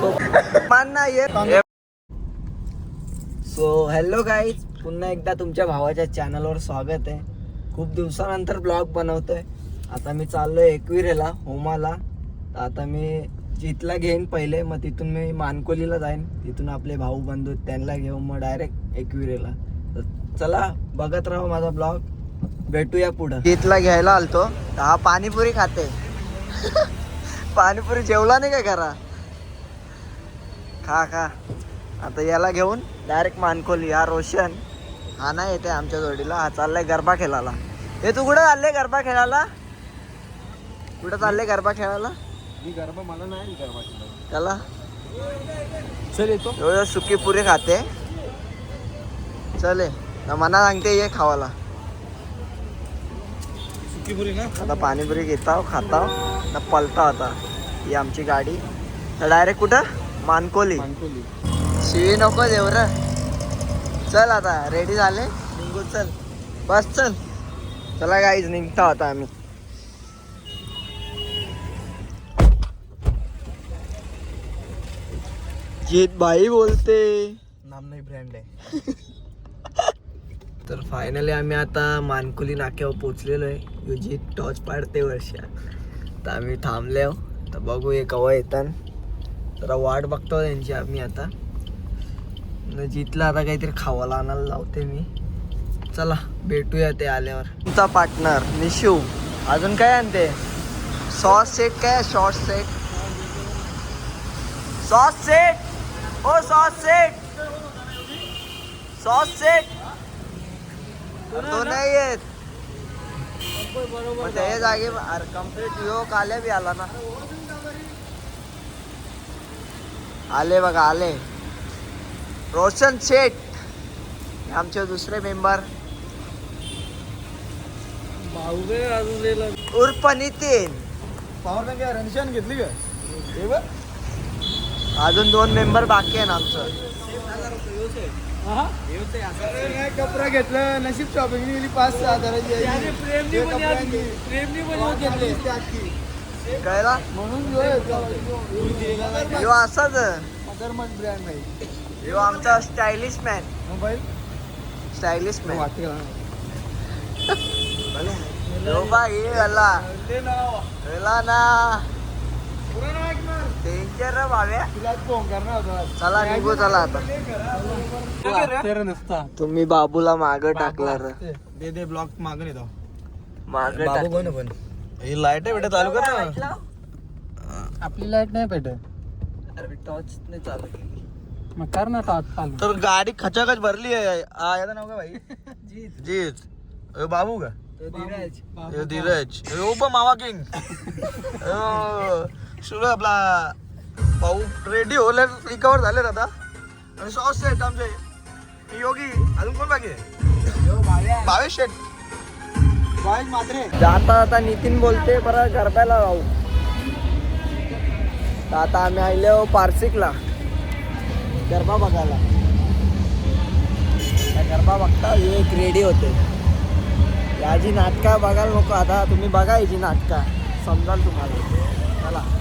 So मान नाही येत सो हॅलो गाईज पुन्हा एकदा तुमच्या भावाच्या चॅनलवर स्वागत आहे. खूप दिवसानंतर ब्लॉग बनवतोय. आता मी चाललोय एकविरेला होमाला. तर आता मी जितला घेईन पहिले मग तिथून मी मानकोलीला जाईन. तिथून आपले भाऊ बंधू त्यांना घेऊन मग डायरेक्ट एकविरेला. तर चला बघत राहा माझा ब्लॉग भेटूया पुढं. जितला घ्यायला आलतो तर हा पाणीपुरी खाते. पाणीपुरी जेवला नाही काय करा खा खा. आता याला घेऊन डायरेक्ट मानकोली. हा रोशन. हा नाही येते आमच्या जोडीला. हा चाललाय गरबा खेळायला. हे तू कुठं चालले गरबा खेळायला? कुठं चालले गरबा खेळायला? मी गरबा मला नाही गरबा त्याला? चल येतो. एवढं सुकी पुरी खाते. चले ना मना सांगते ये खावाला. सुकीपुरी ना आता पाणीपुरी घेताव खाताव. ना पलता आता. ही आमची गाडी. तर डायरेक्ट कुठं? मानकोली. मानकोली. शिवी नको देव र. चल आता रेडी झाले? निघू चल. बस चल. चला गाईज निघता होता आम्ही. जीत भाई बोलते. नाम नाही ब्रँड आहे. तर फायनली आम्ही आता मानकुली नाक्यावर पोचलेलो आहे. युजित टॉर्च पाडते वर्षा तर आम्ही थांबले. तर बघू हे कवा येतात जरा वाट बघतो त्यांची आम्ही आता. जिथलं आता काहीतरी खावायला आणायला लावते मी. चला भेटूया ते आल्यावर. तुमचा पार्टनर निशू. अजून काय आणते? सॉस सेट काय? शॉर्ट सेट सॉस सेट ओ सॉस सेट सॉस सेट तो नाही येत. मग त्या जागे कंप्लीट यो काल्या बी आला ना. आले बघा आले. रोशन शेठ आमचे दुसरे मेंबर भाऊ अजून उर्फ नितीन. पॉवर बँक रनशान घेतली का अजून दोन मेंबर बाकी आहे ना आमचं कपडा घेतलं. नशीब शॉपिंग गेली पाच सहा हजाराची आहे. कळला म्हणून. यो असाच. अगरमन ब्रँड यो आमचा stylish man mobile? Stylish man? Yo ना डेंजर रे चला निघू चला आता. तेरा नुसता. तुम्ही बाबूला माग टाकला र दे दे ब्लॉक मागून येतो. माग पण? ही लाइट आहे बेटा चालू कर ना. आपली लाइट नाही भेटत टॉर्च नाही चालत मग कर ना चालू. तर गाडी खचाखच भरली आहे. आ, याचं नाव का भाई? जीत. अ, बाबू का? धीरज. हे धीरज. उभं मावा किंग. सुरू आहे आपला भाऊ रेडी होले रिकवर झाले आता. आणि सॉस सेट आमचे. योगी अजून कोण बाकी आहे? भावेश शेट मात्रे जाता जाता नितीन बोलते परत गरब्याला जाऊ. तर आता आम्ही आलो पार्सिकला. गरबा बघायला. त्या गरबा बघता एक रेडी होते. याची नाटका बघायला नको आता तुम्ही बघा याची नाटका. समजाल तुम्हाला. चला.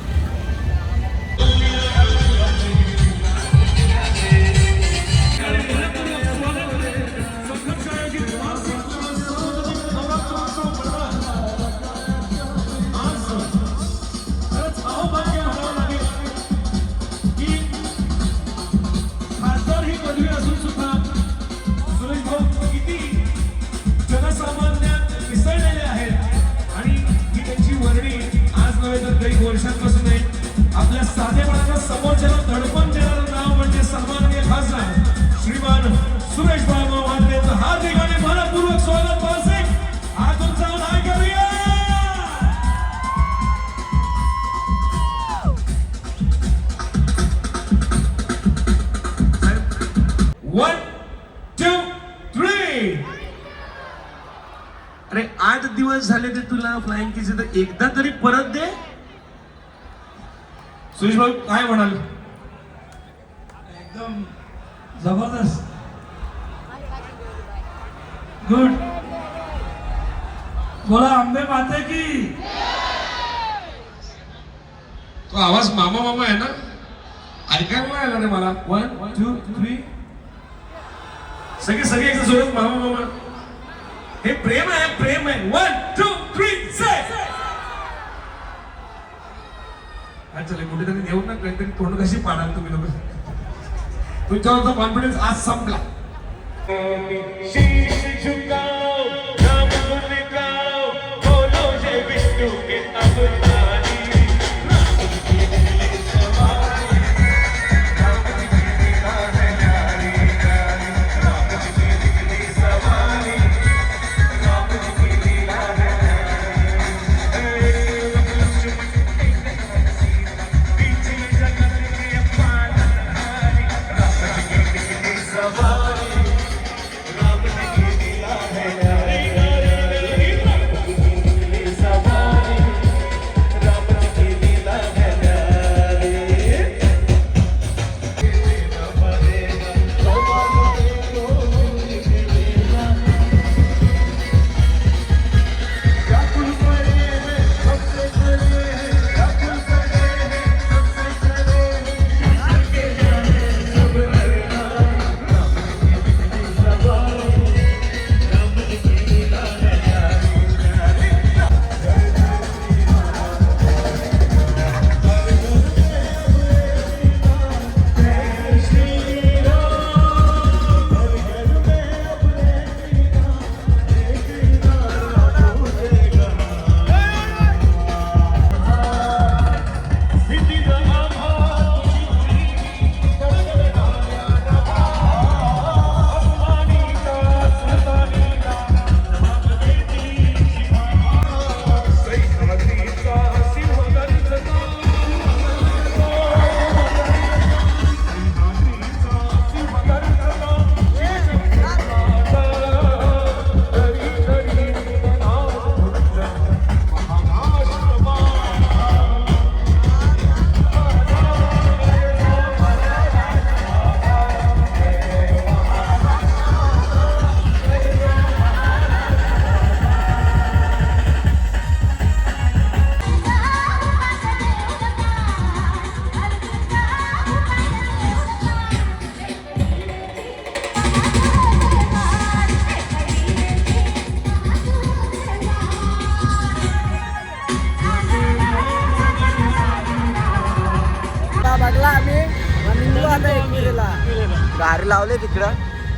आपल्या साधेपणाला समोरच्याला दडपण देणारं नाव म्हणजे सन्माननीय खासदार श्रीमान सुरेश बाबा वाटलेचं हार्दिक आणि मनपूर्वक स्वागत पासे आतून जाऊन हाय करूया. वन टू थ्री अरे आठ दिवस झाले ते तुला फ्लाइंग किसी तर एकदा तरी परत दे सुरेश भाऊ काय म्हणाल? एकदम जबरदस्त. गुड बोला आंबे माते की? तो आवाज मामा मामा आहे ना? ऐकायला नाही आलं रे मला. वन टू थ्री सगळे सगळे एकदा जोरात मामा मामा. हे प्रेम आहे प्रेम आहे. वन टू थ्री से काय चले कुठेतरी देऊ ना काहीतरी तोंड कशी पाडाल तुम्ही लोक? तुमच्यावरचा कॉन्फिडन्स आज संपला.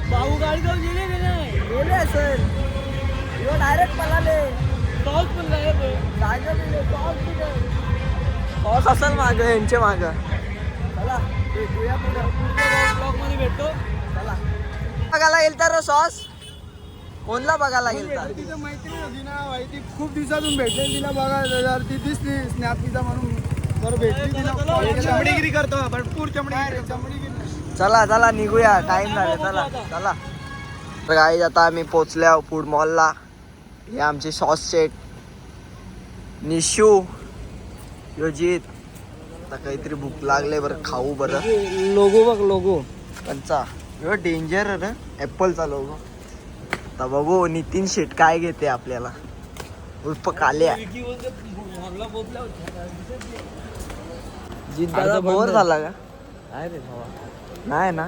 भाऊ गाडी जाऊन गेले गेले असेल किंवा डायरेक्ट पळाले पाऊस पण जागा दिले पाऊस पाऊस असेल माग यांचे माग चला भेटूया ब्लॉगमध्ये भेटतो चला। बघायला गेल तर सॉस कोणला बघायला गेल तर? तिथं मैत्रीण होती ना बाई ती खूप दिवसातून भेटली तिला बघा जर ती दिसली स्नॅप तिचा म्हणून. बरं भेटली तिला. चमडीगिरी करतो भरपूर चमडीगिरी चमडीगिरी चला चला निघूया. टाइम झाला चला चला. तर काही आता आम्ही पोचल्या फूड मॉलला हे आमचे सॉस सेट निशू योजित. आता काहीतरी भूक लागले बरं खाऊ बरं. लोगो बघ लोगो. कंचा. ह्यो डेंजर ना ॲपलचा लोगो आता बघू नितीन शेट काय घेते आपल्याला. उर्फ काल्या जित दादा बोर झाला का? नाही ना.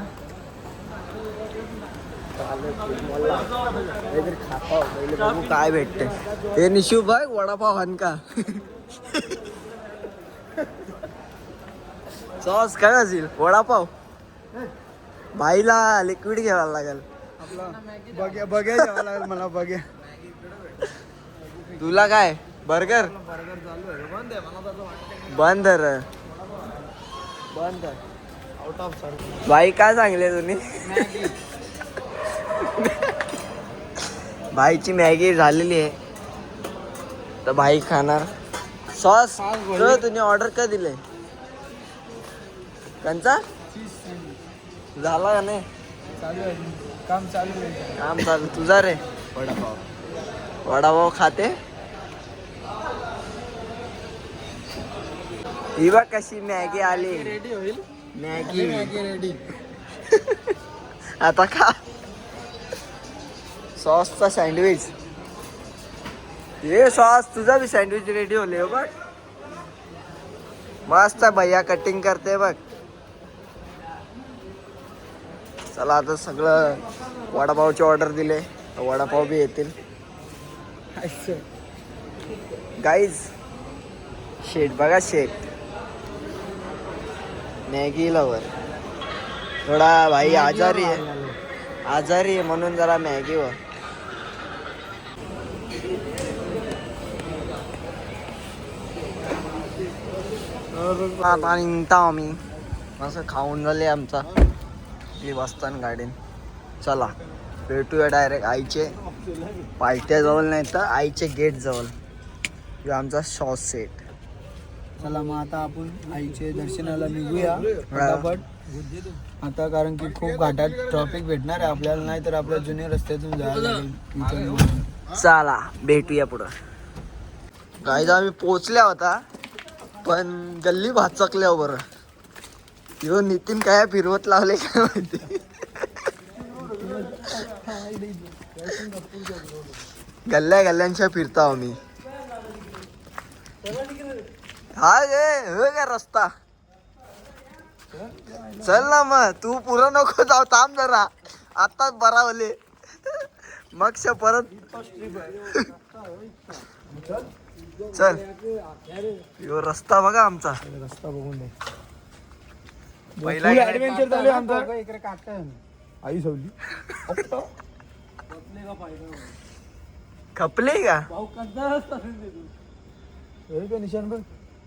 काहीतरी खाता पहिले बघू काय भेटते हे निशू बघ वडापाव हान का. सॉस काय असेल? वडापाव. बाईला लिक्विड घ्यायला लागेल. आपला बघ्या बघ्या घ्यावं लागेल मला बघ्या. तुला काय? बर्गर? बंद र. बंद आउट ऑफ बाई काय सांगले तुम्ही? बाईची मॅगी झालेली आहे. तर बाई खाणार. सॉस तुम्ही ऑर्डर का दिले? कंचा? झाला का नाही? चालू आहे काम चालू आहे. काम चालू. तुझा रे. वडापाव. वडापाव खाते? ही बघ कशी मॅगी आली. रेडी होईल. मॅगी मॅगी रेडी आता खा. सॉसचा सँडविच. हे सॉस तुझा बी सँडविच रेडी होले हो बघ. मस्त भैया कटिंग करते बघ. चला आता सगळं वडापावची ऑर्डर दिले. वडापाव बी येतील. गाईज शेट बघा शेट मॅगी लवर थोडा भाई आजारी आहे. आजारी आहे म्हणून जरा मॅगी वर. आता निघता आम्ही. असं खाऊन झाले आमचा. आपली बसताना गाडीन चला भेटूया डायरेक्ट आईचे. पायथ्याजवळ नाही तर आईचे गेट जवळ. आमचा शॉर्ट सेट चला मग आता आपण आईचे दर्शनाला निघूया. फटाफट. आता कारण की खूप घाटात ट्रॉफिक भेटणार आहे. आपल्याला नाही तर आपल्या जुन्या रस्त्यातून जायला लागेल. चला भेटूया पुढं. गाईज आम्ही पोचल्या होता पण गल्ली भाचकल्या बरं. ह्यो नितीन काय फिरवत लावले काय माहिती? गल्ल्या गल्ल्यांच्या फिरता आम्ही. हा गे हो रस्ता. चल ना मग तू पुरं नको जाऊ थांब जरा. आताच बरावले. मग श परत चल. यो रस्ता बघा आमचा. रस्ता बघून पहिला ऍडव्हेंचर चालू आमचं. इकडे आई सवली. खपले का? निशान बघ.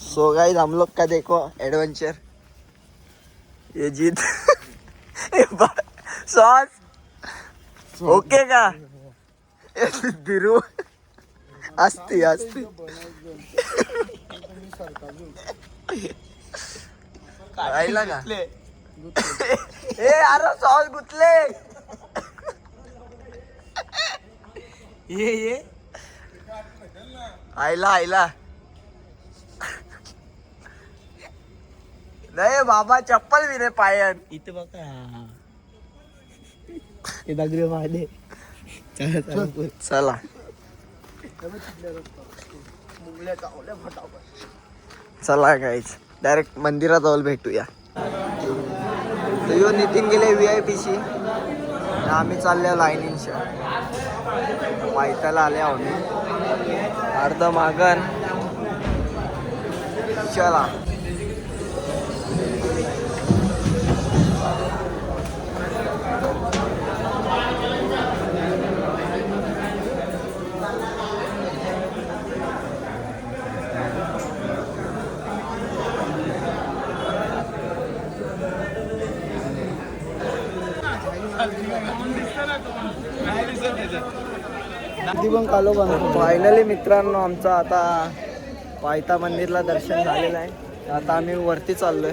सो गाइस हम लोग का देखो एडवेंचर ये जीत. सॉस ओके का? बिरू असती असती राहिला का? ए अरे सॉस गुतले. ये ये. आयला आयला. नाही बाबा चप्पल भी रे पायन. इथे बघा. दगडे मारले. चला चला. गाईच डायरेक्ट मंदिरात जाऊन भेटूया. तर नितीन गेले व्ही आय पी आणि आम्ही चालल्या लाईनींच्या पायथ्याला आले आम्ही अर्ध मागण चला किती पण कालो बनवतो फायनली मित्रांनो आमचं आता पायथा मंदिरला दर्शन झालेलं आहे. आता आम्ही वरती चाललोय.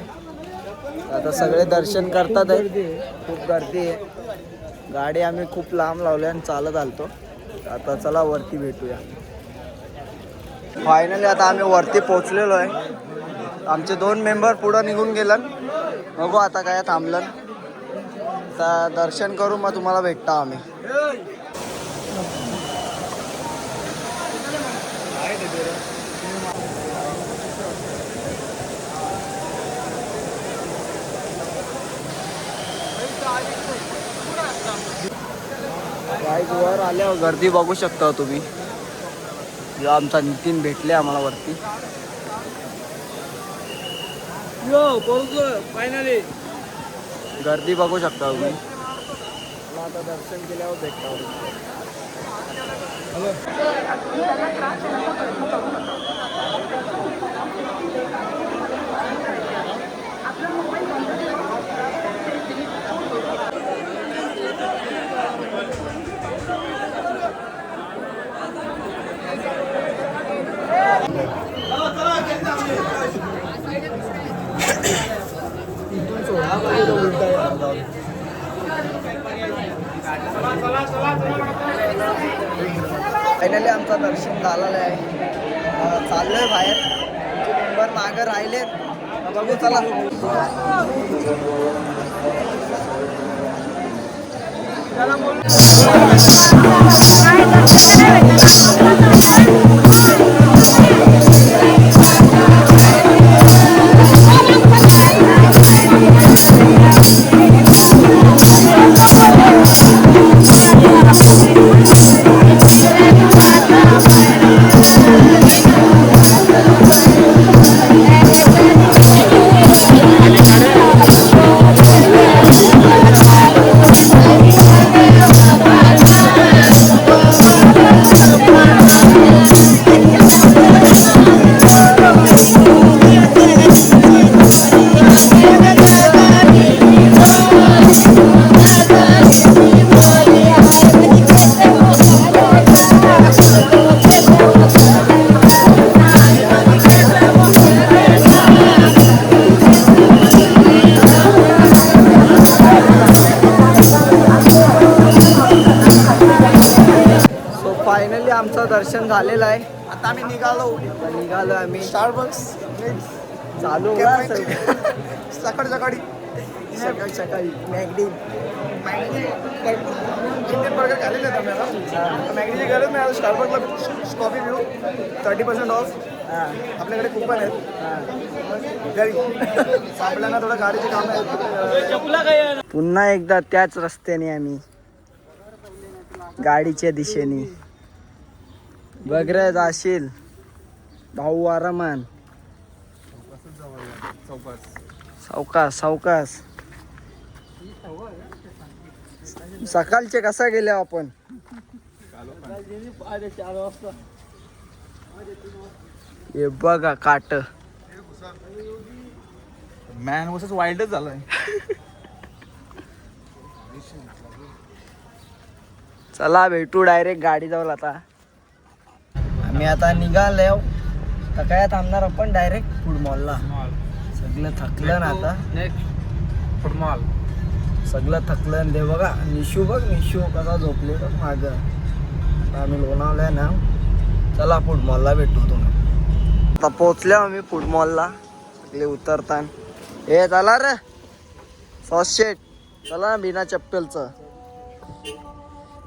आता सगळे दर्शन करतात आहे खूप गर्दी आहे. गाडी आम्ही खूप लांब लावली आणि चालत आलतो. आता चला वरती भेटूया. फायनली आता आम्ही वरती पोचलेलो आहे. आमचे दोन मेंबर पुढं निघून गेलं बघू आता काय थांबलं. तर दर्शन करू मग तुम्हाला भेटता आम्ही. बाईक वर आल्यावर गर्दी बघू शकता तुम्ही. आमचा नितीन भेटले आम्हाला वरती. फायनली गर्दी बघू शकता तुम्ही. आता दर्शन केल्यावर भेटता Alô? फायनली आमचं दर्शन झालेलं आहे. अं, चाललोय बाहेर. आमचे मेंबर मागं राहिले. बघू चला. सो आता आम्ही निघालो. निघालो आम्ही. स्टारबक्स चालू. सकाळी सकाळी. सकाळी सकाळी. मॅगडी. इंडियन बर्गर खाल्लेले आहेत आम्ही आता मॅगीची गरज नाही आता स्टारबक्सला कॉफी पिऊ. थर्टी पर्सेंट ऑफ आपल्याकडे कुपन आहेत. घरी. आपल्याला थोडं गाडीचे काम आहे पुन्हा एकदा त्याच रस्त्याने आम्ही. गाडीच्या दिशेने. बघ रे जाशील. भाऊ आरामान. सावकाश सावकाश. सकाळचे कसा गेले आपण? हे बघा काट. मॅन वर्सेस वाईल्डच झालाय. चला भेटू डायरेक्ट गाडी जाऊ आता. आम्ही आता निघाले तर काय थांबणार आपण? डायरेक्ट फूड मॉलला सगळं थकलं ना आता. फुटबॉल सगळं थकलं ते बघा निशू बघ निशू कसा झोपले बघ माग. आम्ही लोणावलंय ना. चला फूड मॉलला भेटू तुम्ही. आता पोचल्या आम्ही फूड मॉलला सगळे उतरतान. हे चला रे. सॉस शेट चला बिना चप्पलचं.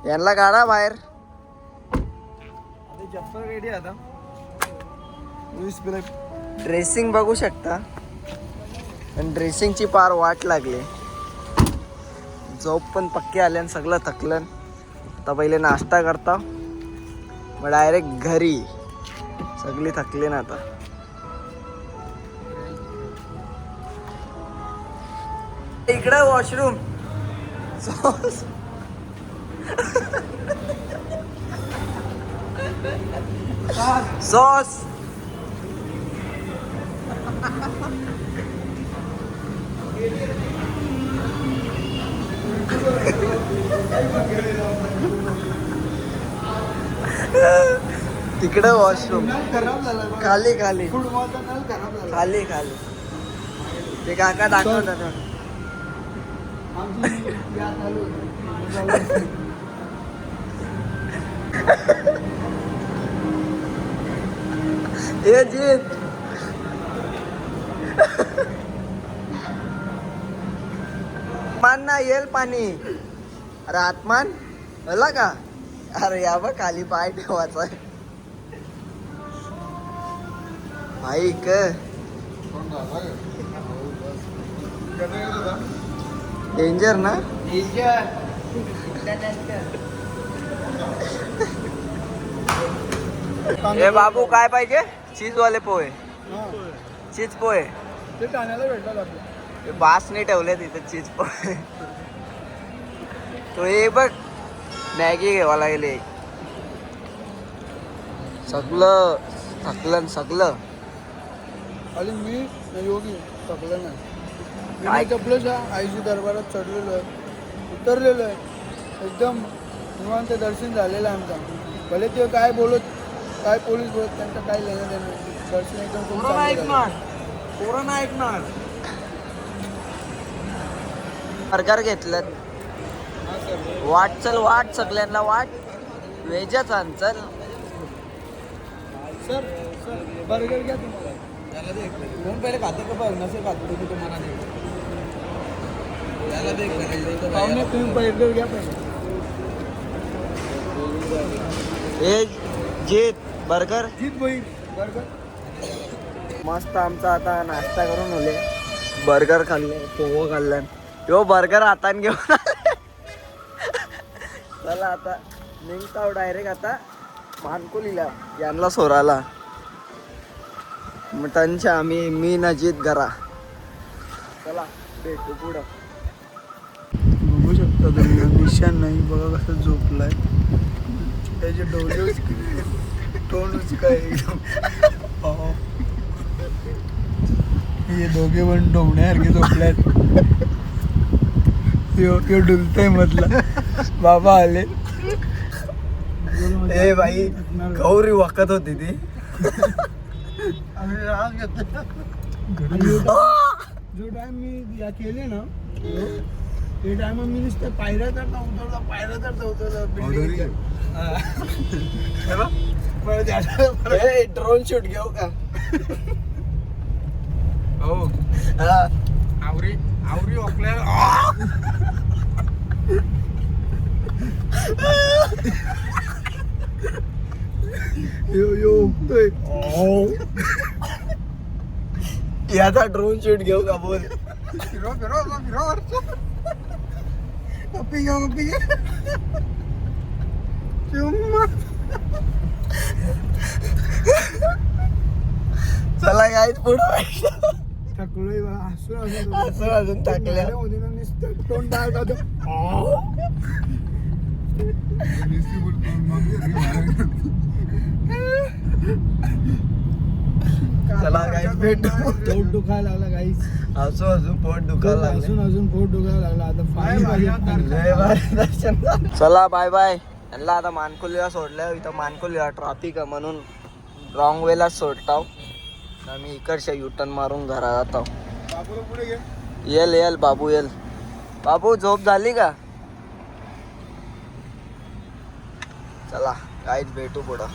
यांना काढा बाहेर. रेडी आता. ड्रेसिंग बघू शकता. पण ड्रेसिंगची पार वाट लागली. झोप पण पक्के आले आणि सगळं थकलं. आता पहिले नाश्ता करता. मग डायरेक्ट घरी. सगळी थकली ना आता. इकडं वॉशरूम सॉस तिकडे वॉशरूम खाली खाली. खाली खाली. ते काका दाखवतात आमची या चालू होती. हे जीत मान ना येईल पाणी. अरे आत्मान होला का? अरे या बघ खाली पाय ठेवायचा ऐक डेंजर ना? हे बाबू काय पाहिजे? चीज वाले पोहे. चीज पोहे. ते ठाण्याला भेटलं आपलं बासने ठेवले तिथे चीज पोहे. तो हे बघ मॅगी घ्यावा लागेल एक. सगळं थकलं सगळं. आणि मी न योगी थकलं नाही. चपलेच्या आईची दरबारात चढलेलो आहे उतरलेलो आहे. एकदम निवांत दर्शन झालेलं आहे आमचा. भले ते काय बोलत काय पोलीस बोलत त्यांचं काय लेणं देणं नाही. दर्शन एकदम खूप चांगलं झालं. ऐकणार. पोरं नाही ऐकणार. बर्गर घेतलं. वाट चल वाट सगळ्यांना वाट. वेजच आण चल. सर सर बर्गर घ्या तुम्हाला. दोन पहिले खाते का बघ नसेल खाते तुम्ही तुम्हाला पाहुणे तुम्ही बर्गर घ्या पहिले. हे जीत. बर्गर? जीत भाई बर्गर. मस्त आमचा आता नाश्ता करून होले बर्गर खाल्ले पोहो खाल्लं यो बर्गर हातान घेऊन आले. चला आता निघताव डायरेक्ट आता मानकुलीला यांना सोराला मग त्यांच्या आम्ही मी नजीत घरा. चला भेटू पुढं. बघू शकता तुम्ही निशान नाही बघा कसं झोपलाय. त्याचे डोळे तोंड काय एकदम. हे दोघे पण डोमण्यासारखे झोपल्यात यो यो डुलतय मधला. बाबा आले. ए भाई गौरी वाकत होती ती. जो टाइम मी या केले ना ते टाइम मी नुसतं पायऱ्या चढता उतरला पायऱ्या चढता उतरला ड्रोन शूट घेऊ का? हो. हा. आवरी आवरी यो यो याचा ड्रोन शूट घेऊ का बोल? फिरो फिरो फिरो. घ्या घ्या चुम्मा. चला गाईच पुढं टाकलोय बा हसून हसून हसून हसून टाकल्या. मध्ये ना नुसतं तोंड डाळ खातो चला भेटू. पोट दुखायला लागला गाईस पोट दुखायला लागले. अजून अजून पोट दुखायला लागला. आता पाणी पाहिजे लय भारी दर्शन. झालं. चला बाय बाय यांना आता मानकुलीला सोडलं इथं मानकुलीला ट्रॉफिक आहे म्हणून रॉंग वेला सोडताव. आम्ही इकडच्या युटर्न मारून घरा जातो येल येल बाबू येल. बाबू झोप झाली का? चला काहीच भेटू पुढं.